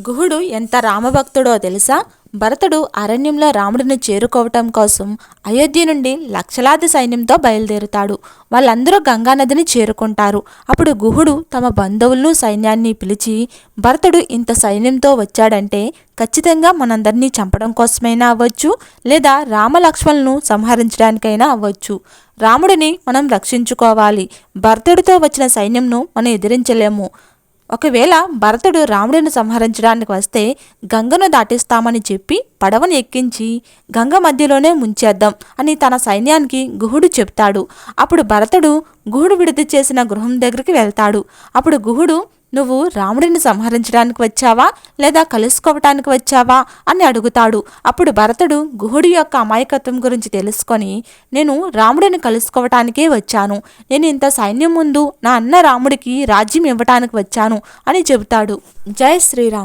గుహుడు ఎంత రామభక్తుడో తెలుసా? భరతుడు అరణ్యంలో రాముడిని చేరుకోవటం కోసం అయోధ్య నుండి లక్షలాది సైన్యంతో బయలుదేరుతాడు. వాళ్ళందరూ గంగానదిని చేరుకుంటారు. అప్పుడు గుహుడు తమ బంధువులను సైన్యాన్ని పిలిచి భరతుడు ఇంత సైన్యంతో వచ్చాడంటే ఖచ్చితంగా మనందరినీ చంపడం కోసమైనా అవ్వచ్చు లేదా రామలక్ష్మణులను సంహరించడానికైనా అవ్వచ్చు. రాముడిని మనం రక్షించుకోవాలి. భరతుడితో వచ్చిన సైన్యంను మనం ఎదిరించలేము. ఒకవేళ భరతుడు రాముడిని సంహరించడానికి వస్తే గంగను దాటిస్తామని చెప్పి పడవను ఎక్కించి గంగ మధ్యలోనే ముంచేద్దాం అని తన సైన్యానికి గుహుడు చెప్తాడు. అప్పుడు భరతుడు గుహుడు విడుదల చేసిన గృహం దగ్గరికి వెళ్తాడు. అప్పుడు గుహుడు నువ్వు రాముడిని సంహరించడానికి వచ్చావా? లేదా కలుసుకోవటానికి వచ్చావా? అని అడుగుతాడు. అప్పుడు భరతుడు గుహుడి యొక్క అమాయకత్వం గురించి తెలుసుకొని నేను రాముడిని కలుసుకోవటానికే వచ్చాను. నేను ఇంత సైన్యం ముందు నా అన్న రాముడికి రాజ్యం ఇవ్వటానికి వచ్చాను అని చెబుతాడు. జై శ్రీరామ్.